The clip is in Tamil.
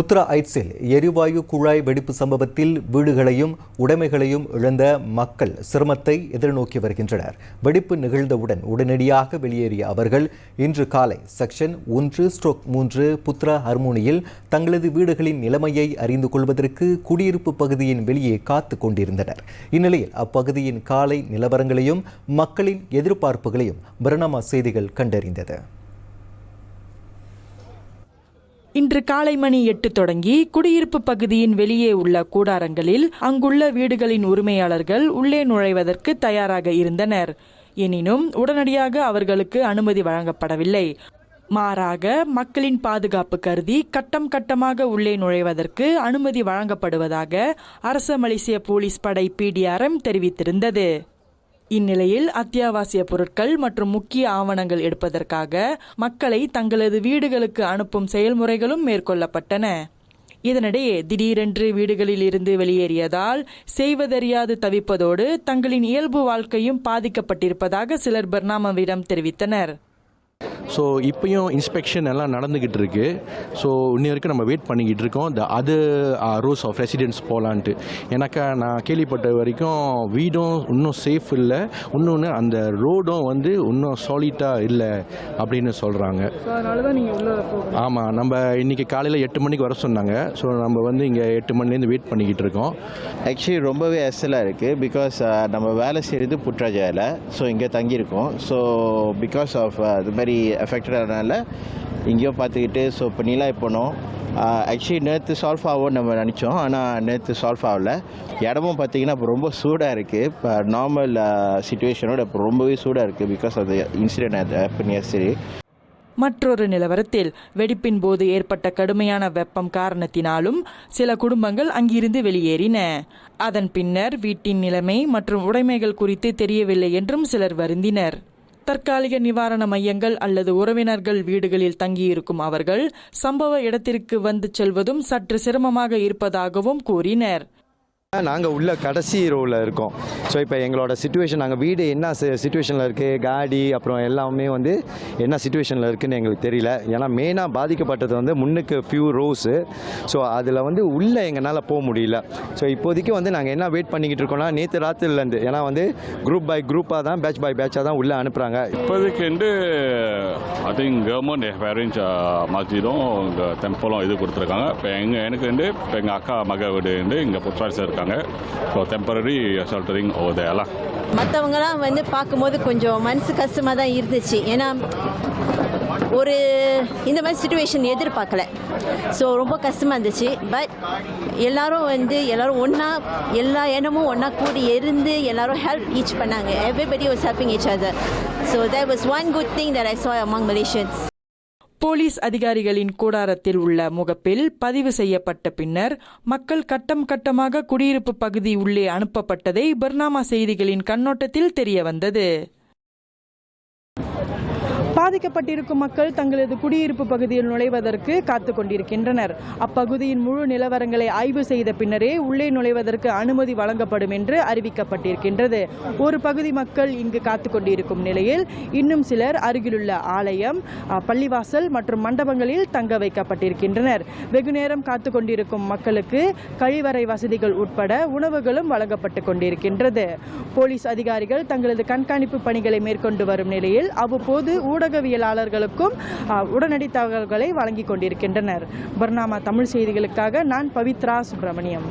உத்தரா ஐட்ஸில் எரிவாயு குழாய் வெடிப்பு சம்பவத்தில் வீடுகளையும் உடைமைகளையும் இழந்த மக்கள் சிரமத்தை எதிர்நோக்கி வருகின்றனர். வெடிப்பு நிகழ்ந்தவுடன் உடனடியாக வெளியேறிய அவர்கள் இன்று காலை செக்ஷன் ஒன்று ஸ்ட்ரோக் மூன்று புத்ரா ஹர்மோனியில் தங்களது வீடுகளின் நிலைமையை அறிந்து கொள்வதற்கு குடியிருப்பு பகுதியின் வெளியே காத்து கொண்டிருந்தனர். இந்நிலையில் அப்பகுதியின் காலை நிலவரங்களையும் மக்களின் எதிர்பார்ப்புகளையும் பரிணாம செய்திகள் கண்டறிந்தது. இன்று காலை மணி எட்டு தொடங்கி குடியிருப்பு பகுதியின் வெளியே உள்ள கூடாரங்களில் அங்குள்ள வீடுகளின் உரிமையாளர்கள் உள்ளே நுழைவதற்கு தயாராக இருந்தனர். எனினும் உடனடியாக அவர்களுக்கு அனுமதி வழங்கப்படவில்லை. மாறாக மக்களின் பாதுகாப்பு கருதி கட்டம் கட்டமாக உள்ளே நுழைவதற்கு அனுமதி வழங்கப்படுவதாக அரச மலேசிய போலீஸ் படை பிடிஆர்எம் தெரிவித்திருந்தது. இந்நிலையில் அத்தியாவசிய பொருட்கள் மற்றும் முக்கிய ஆவணங்கள் எடுப்பதற்காக மக்களை தங்களது வீடுகளுக்கு அனுப்பும் செயல்முறைகளும் மேற்கொள்ளப்பட்டன. இதனிடையே திடீரென்று வீடுகளில் இருந்து வெளியேறியதால் செய்வதறியாது தவிப்பதோடு தங்களின் இயல்பு வாழ்க்கையும் பாதிக்கப்பட்டிருப்பதாக சிலர் பர்னாமாவிடம் தெரிவித்தனர். ஸோ இப்பயும் இன்ஸ்பெக்ஷன் எல்லாம் நடந்துக்கிட்டு இருக்கு. ஸோ இன்னி வரைக்கும் நம்ம வெயிட் பண்ணிக்கிட்டு இருக்கோம். த அது ரூல்ஸ் ஆஃப் ரெசிடென்ஸ் போகலான்ட்டு எனக்கா நான் கேள்விப்பட்ட வரைக்கும் வீடும் இன்னும் சேஃப் இல்லை. இன்னொன்று அந்த ரோடும் வந்து இன்னும் சாலிட்டாக இல்லை அப்படின்னு சொல்கிறாங்க ஆமாம் நம்ம இன்னைக்கு காலையில் எட்டு மணிக்கு வர சொன்னாங்க. ஸோ நம்ம வந்து இங்கே எட்டு மணிலேருந்து வெயிட் பண்ணிக்கிட்டு இருக்கோம். ஆக்சுவலி ரொம்பவே எஸ்எல்லாக இருக்குது பிகாஸ் நம்ம வேலை செய்கிறது புட்ராஜாவில் ஸோ இங்கே தங்கியிருக்கோம். ஸோ பிகாஸ் ஆஃப் அது மாதிரி எஃபெக்டட் ஆனதுனால இங்கேயோ பார்த்துக்கிட்டு ஸோ இப்போ நீலாய் போனோம். ஆக்சுவலி நேற்று சால்வ் ஆகும் நம்ம நினச்சோம். ஆனால் நேற்று சால்வ் ஆகல. இடமும் பார்த்தீங்கன்னா இப்போ ரொம்ப சூடாக இருக்குது இப்போ நார்மல் சுச்சுவேஷனோட இப்போ ரொம்பவே சூடாக இருக்குது பிகாஸ் ஆஃப் த இன்சிடென்ட் அது சரி மற்றொரு நிலவரத்தில் வெடிப்பின் போது ஏற்பட்ட கடுமையான வெப்பம் காரணத்தினாலும் சில குடும்பங்கள் அங்கிருந்து வெளியேறின. அதன் பின்னர் வீட்டின் நிலைமை மற்றும் உடைமைகள் குறித்து தெரியவில்லை என்றும் சிலர் வருந்தினர். தற்காலிக நிவாரண மையங்கள் அல்லது உறவினர்கள் வீடுகளில் தங்கியிருக்கும் அவர்கள் சம்பவ இடத்திற்கு வந்து செல்வதும் சற்று சிரமமாக இருப்பதாகவும் கூறினர். நாங்கள் உள்ள கடைசி ரோவில் இருக்கோம். ஸோ இப்போ எங்களோட சுச்சுவேஷன் நாங்கள் வீடு என்ன சுச்சுவேஷனில் இருக்குது காடி அப்புறம் எல்லாமே வந்து என்ன சுச்சுவேஷனில் இருக்குதுன்னு எங்களுக்கு தெரியல. ஏன்னா மெயினாக பாதிக்கப்பட்டது வந்து முன்னுக்கு ஃபியூ ரோஸு ஸோ அதில் வந்து உள்ளே எங்களால் போக முடியல. ஸோ இப்போதைக்கு வந்து நாங்கள் என்ன வெயிட் பண்ணிக்கிட்டு இருக்கோம்னா நேற்று ராத்திரிலேருந்து ஏன்னா வந்து குரூப் பை குரூப்பாக தான் பேட்ச் பை பேட்சாக தான் உள்ளே அனுப்புகிறாங்க இப்போதைக்கு வந்து திங்க் கவர்மெண்ட் என் அரேஞ்ச் மஸ்ஜிதும் இங்கே டெம்பிளும் இது கொடுத்துருக்காங்க. இப்போ எங்கள் எனக்கு வந்து இப்போ எங்கள் அக்கா மக வீடு வந்து இங்கே புத்தாரிசம் இருக்காங்க. ஸோ டெம்பரரி ஷெல்டரிங் ஓதையெல்லாம் மற்றவங்களாம் வந்து பார்க்கும்போது கொஞ்சம் மனசு கஷ்டமாக தான் இருந்துச்சு. ஏன்னா ஒரு இந்த மாதிரி சுச்சுவேஷன் எதிர்பார்க்கல. ஸோ ரொம்ப கஷ்டமாக இருந்துச்சு. பட் எல்லாரும் வந்து எல்லாரும் ஒன்றா எல்லா இடமும் ஒன்றா கூடி இருந்து எல்லாரும் ஹெல்ப் ஈச் பண்ணாங்க. Everybody was helping each other so that was one good thing that I saw among Malaysians police அதிகாரிகளின் கூடாரத்தில் உள்ள முகப்பில் பதிவு செய்யப்பட்ட பின்னர் மக்கள் கட்டம் கட்டமாக குடியிருப்பு பகுதி உள்ளே அனுப்பப்பட்டதை பர்னாமா செய்திகளின் கண்ணோட்டத்தில் தெரிய வந்தது பாதிக்கப்பட்டிருக்கும் மக்கள் தங்களது குடியிருப்பு பகுதியில் நுழைவதற்கு காத்து கொண்டிருக்கின்றனர். அப்பகுதியின் முழு நிலவரங்களை ஆய்வு செய்த பின்னரே உள்ளே நுழைவதற்கு அனுமதி வழங்கப்படும் என்று அறிவிக்கப்பட்டிருக்கின்றது. ஒரு பகுதி மக்கள் இங்கு காத்து கொண்டிருக்கும் நிலையில் இன்னும் சிலர் அருகிலுள்ள ஆலயம் பள்ளிவாசல் மற்றும் மண்டபங்களில் தங்க வைக்கப்பட்டிருக்கின்றனர். வெகுநேரம் காத்து கொண்டிருக்கும் மக்களுக்கு கழிவறை வசதிகள் உட்பட உணவுகளும் வழங்கப்பட்டு கொண்டிருக்கின்றது. போலீஸ் அதிகாரிகள் தங்களது கண்காணிப்பு பணிகளை மேற்கொண்டு வரும் நிலையில் அவ்வப்போது ஊடக ஊடகவியலாளர்களுக்கும் உடனடி தகவல்களை வழங்கிக் கொண்டிருக்கின்றனர். பர்னாமா தமிழ் செய்திகளுக்காக நான் பவித்ரா சுப்பிரமணியம்.